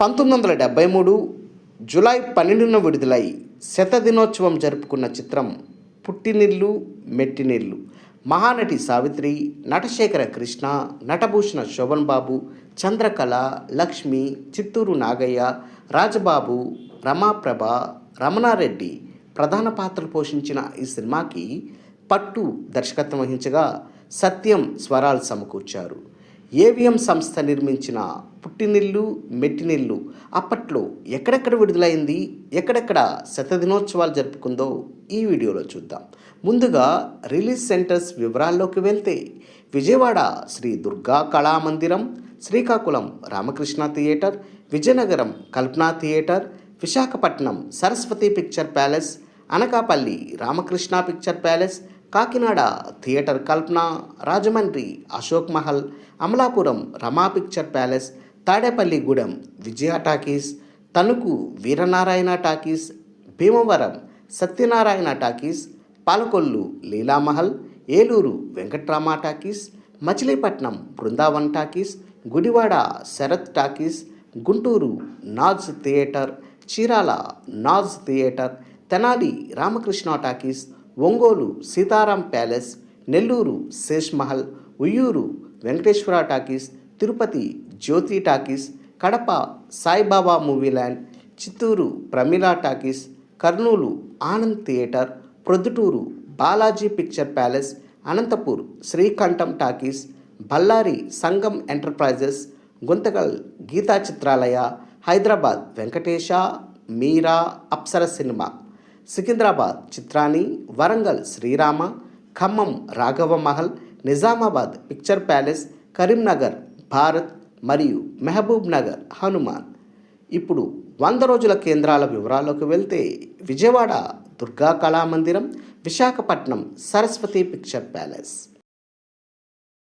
పంతొమ్మిది వందల డెబ్బై మూడు జులై పన్నెండున విడుదలై శతదినోత్సవం జరుపుకున్న చిత్రం పుట్టినిల్లు మెట్టినిల్లు. మహానటి సావిత్రి నటశేఖర కృష్ణ నటభూషణ శోభన్ బాబు చంద్రకళ లక్ష్మి చిత్తూరు నాగయ్య రాజబాబు రమాప్రభ రమణారెడ్డి ప్రధాన పాత్రలు పోషించిన ఈ సినిమాకి పట్టు దర్శకత్వం వహించగా సత్యం స్వరాలు సమకూర్చారు. ఏవిఎం సంస్థ నిర్మించిన పుట్టినిల్లు మెట్టినిల్లు అప్పట్లో ఎక్కడెక్కడ విడుదలైంది ఎక్కడెక్కడ శతదినోత్సవాలు జరుపుకుందో ఈ వీడియోలో చూద్దాం. ముందుగా రిలీజ్ సెంటర్స్ వివరాల్లోకి వెళ్తే Vijayawada Sri Durga Kalamandiram Srikakulam Ramakrishna theatre Vizianagaram Kalpana theatre Visakhapatnam Saraswathi picture palace Anakapalli Ramakrishna picture palace Kakinada theatre Kalpana Rajahmundry Ashok Mahal Amalapuram Rama picture palace Tadepalligudem Vijaya talkies Tanuku Veeranarayana talkies Bhimavaram Satyanarayana talkies Palakollu Leelamahal Eluru Venkatrama talkies Machilipatnam Brindavan talkies Gudivada Sarath talkies Guntur Naz theatre Chirala Naz theatre Tenali Ramakrishna talkies Ongole Sitaram palace Nellore Sesh Mahal Vuyyuru Venkateswara talkies Tirupati Jyothi talkies Kadapa Saibaba movie land Chittoor Pramila talkies Kurnool Anand theatre Proddatur Balaji picture palace Anantapur Srikantham talkies Bellary Sangam enterprises Guntakal Geetha Chitralaya Hyderabad Venkatesa Meera Apsara cinema Secunderabad Chitrani Warangal Srirama Khammam Raghava Mahal Nizamabad picture palace Karimnagar Bharat మరియు మహబూబ్ నగర్ హనుమాన్. ఇప్పుడు వంద రోజుల కేంద్రాల వివరాల్లోకి వెళ్తే Vijayawada Durga Kalamandiram Visakhapatnam Saraswati picture palace.